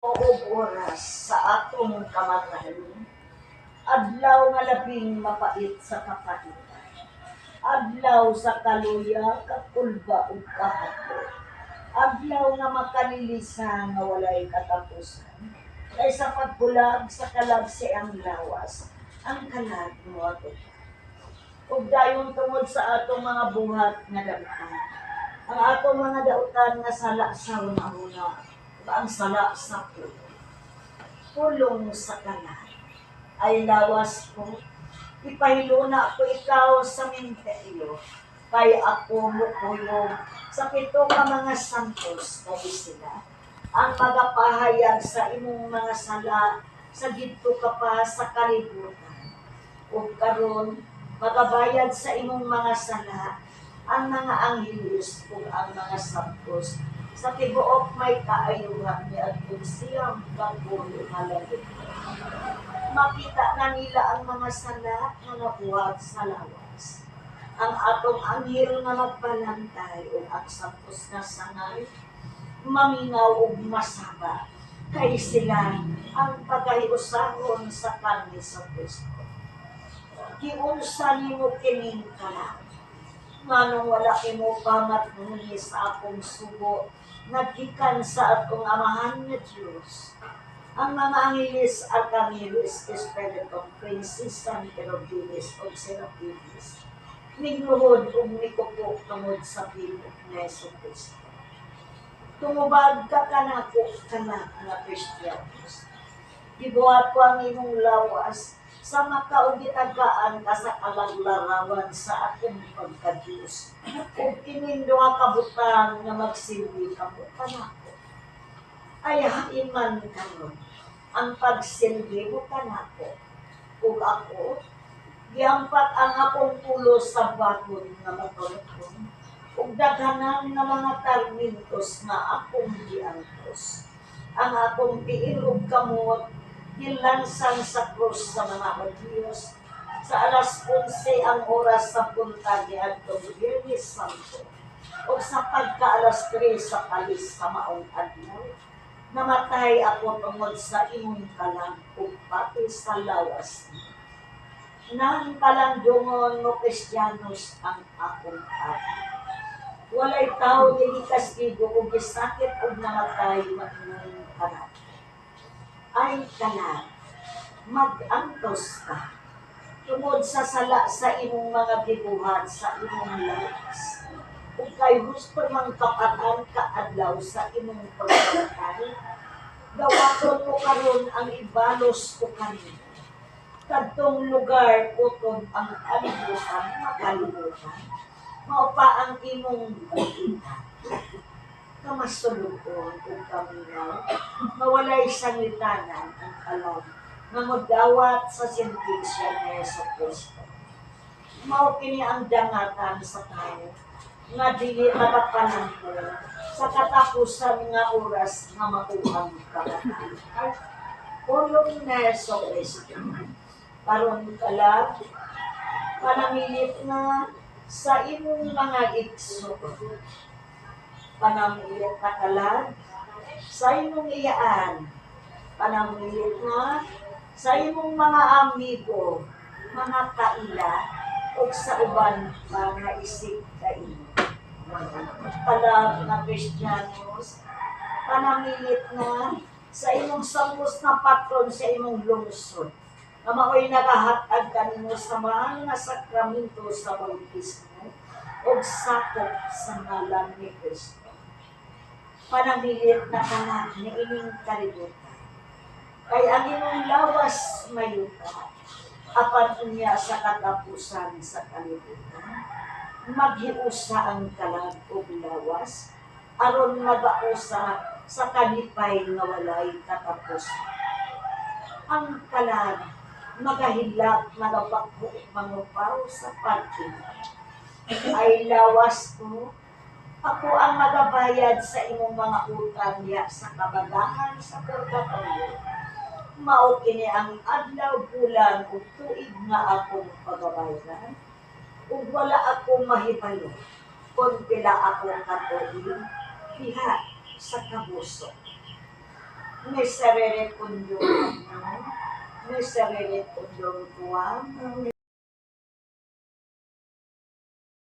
og oras sa atong kamatayon. Adlaw nga labing mapait sa kapatitan. Adlaw sa kaluya, kakulba ug kahapon. Adlaw nga makalilisan nga walay katapusan. Kay sa pagbulag sa kalagsi ang lawas, ang kalag mo ato. Ug dayon tungod sa atong mga buhat nga dalutan. Ang atong mga dautan nga sala sa una-una, ug ang sala sa pulo. Pulong sa kanan ay lawas ko. Ipahilo na ako ikaw sa minteryo. Kay ako mukuyog sa pito ka mga santos kay sila. Ang magapahayag sa imong mga sala sa gidto ka pa sa kalibutan. Ug karon magabayad sa imong mga sala ang mga angheles ug ang mga santos sa tibuok may kaayuhan ni Adun siyang pagbulo malagit. Makita na nila ang mga sala nga nabuhat sa lawas. Ang atong anghel nga magbalantay ug ang santos nga sangay mamingaw ug masaba kay sila ang pagayusahon sa kani sa Kristo. Giunsa nimo kining kalang manong wala imo pamat nuni sa akong subo nagkikan sa atong amahan nga Diyos. Ang mga angelis arkangelis espiritum princes san kerubilis o serapibis nigluhod ug nikupok tungod sa pilok ni Yesu Kristo. Tumubad ka kanako kana nga Kristiyanos. Gibuhat ko ang imong lawas sa makaugitagaan ka sa kalaglarawan sa akong pagka-Diyos. Ug kining duha ka butang nga magsilbi kamo kanako. Ay haiman karon ang pagsilbi mo kanako. Ug ako giampat ang akong pulo sa bakod nga matulog ug daghanan nga mga tarmintos nga akong giangkos. Ang akong tiil ug kamot gilansang sa krus sa mga Diyos sa alas 11 ang oras sa punta ni Adtong Biyernes Santo o sa pagka alas 3 sa kalis sa maong adlaw namatay ako tungod sa imong kalang ug pati sa lawas nang kalandungon mo Kristiyanos ang akong ati. Walay tao dili kastigo ug gisakit ug namatay matinong kanan ay kanan, mag-angkos ka. Tungod sa sala sa imong mga gibuhat sa imong lawas. Kung kay gusto mang kapatan ka adlaw sa imong pagkakatay, gawaton mo karon ang ibalos ko kanino. Kadtong lugar utod ang alibutan, makalibutan. Mao pa ang imong nakita kamasulugon o kaminaw, mawalay sangitanan ang kalam, nga magdawat sa sentensya ni Yeso Cristo. Mao kini ang dangatan sa tayo, nga dili makapanangko sa katapusan nga oras nga makuhang kabatan. Pulong ni Yeso Cristo, karon kala, panamilit nga sa imong mga igso, panamulit na kalag, sa imong iyaan, panamulit na. Sa imong mga amigo, mga kaila, o sa uban mga isip kaino. Kalag na Kristyanos, panamilit na. Sa imong sampos na patron sa imong lungsod, na mao'y nagahatag kanimo sa mga sakramento sa bautismo o sakop sa ngalan ni Kristo panamilit na kanak ni ining kalibutan. Kay ang imong lawas mayuta, apan unya sa katapusan sa kalibutan, maghiusa ang kalag ug lawas, aron magausa sa kalipay nga walay katapusan. Ang kalag magahilak magapakbo mangupaw sa pagkinay. Ay lawas ko ako ang magabayad sa imong mga utang niya sa kabagahan sa purgatorio. Mao kini ang adlaw bulan ug tuig nga akong pagabayaran. Ug wala ako mahibalo kung pila ako katuig diha sa kabuso. may sarili pundong ano, may sarili pundong tuwang,